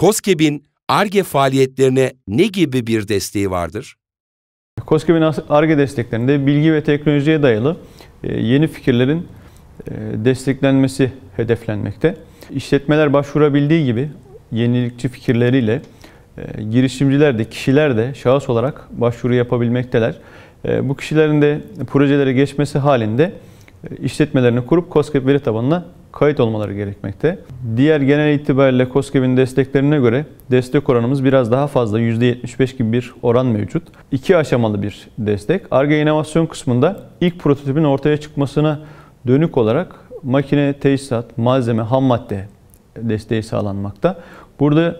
COSGAP'in ARGE faaliyetlerine ne gibi bir desteği vardır? COSGAP'in ARGE desteklerinde bilgi ve teknolojiye dayalı e, yeni fikirlerin e, desteklenmesi hedeflenmekte. İşletmeler başvurabildiği gibi yenilikçi fikirleriyle e, girişimciler de, kişiler de şahıs olarak başvuru yapabilmekteler. Bu kişilerin de projelere geçmesi halinde işletmelerini kurup COSGAP veri tabanına kayıt olmaları gerekmekte. Diğer genel itibariyle COSGAP'in desteklerine göre destek oranımız biraz daha fazla. %75 gibi bir oran mevcut. İki aşamalı bir destek. ARGE inovasyon kısmında ilk prototipin ortaya çıkmasına dönük olarak makine, tesisat, malzeme, ham madde desteği sağlanmakta. Burada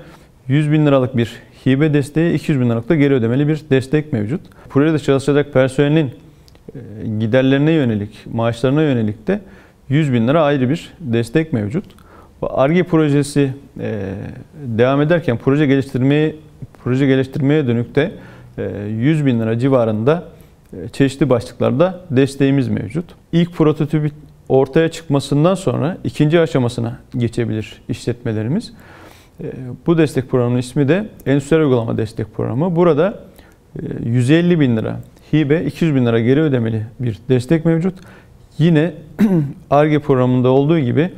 100 bin liralık bir hibe desteği, 200 bin liralık da geri ödemeli bir destek mevcut. Projede çalışacak personelin e, giderlerine yönelik, maaşlarına yönelik de 100 bin lira ayrı bir destek mevcut. ARGE projesi e, devam ederken proje geliştirmeye proje geliştirmeye dönük de 100 e, bin lira civarında e, çeşitli başlıklarda desteğimiz mevcut. İlk prototipi ortaya çıkmasından sonra ikinci aşamasına geçebilir işletmelerimiz. Bu destek programının ismi de Endüstriyel Uygulama Destek Programı. Burada 150 bin lira hibe, 200 bin lira geri ödemeli bir destek mevcut. Yine ARGE programında olduğu gibi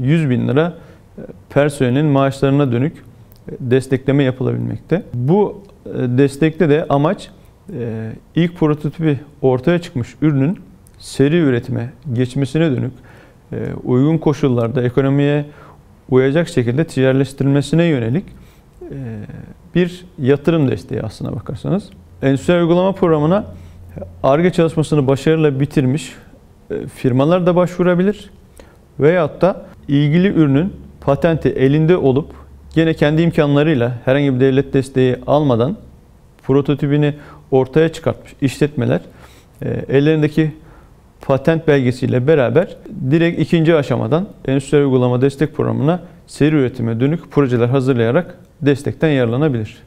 100 bin lira e, personelin maaşlarına dönük e, destekleme yapılabilmekte. Bu e, destekte de amaç ilk prototipi ortaya çıkmış ürünün seri üretime geçmesine dönük uygun koşullarda ekonomiye uyacak şekilde ticaretleştirilmesine yönelik bir yatırım desteği aslına bakarsanız. Endüstriyel uygulama programına ARGE çalışmasını başarıyla bitirmiş firmalar da başvurabilir. Veyahut da ilgili ürünün patenti elinde olup gene kendi imkanlarıyla herhangi bir devlet desteği almadan prototipini ortaya çıkartmış işletmeler e, ellerindeki patent belgesiyle beraber direkt ikinci aşamadan endüstriyel uygulama destek programına seri üretime dönük projeler hazırlayarak destekten yararlanabilir.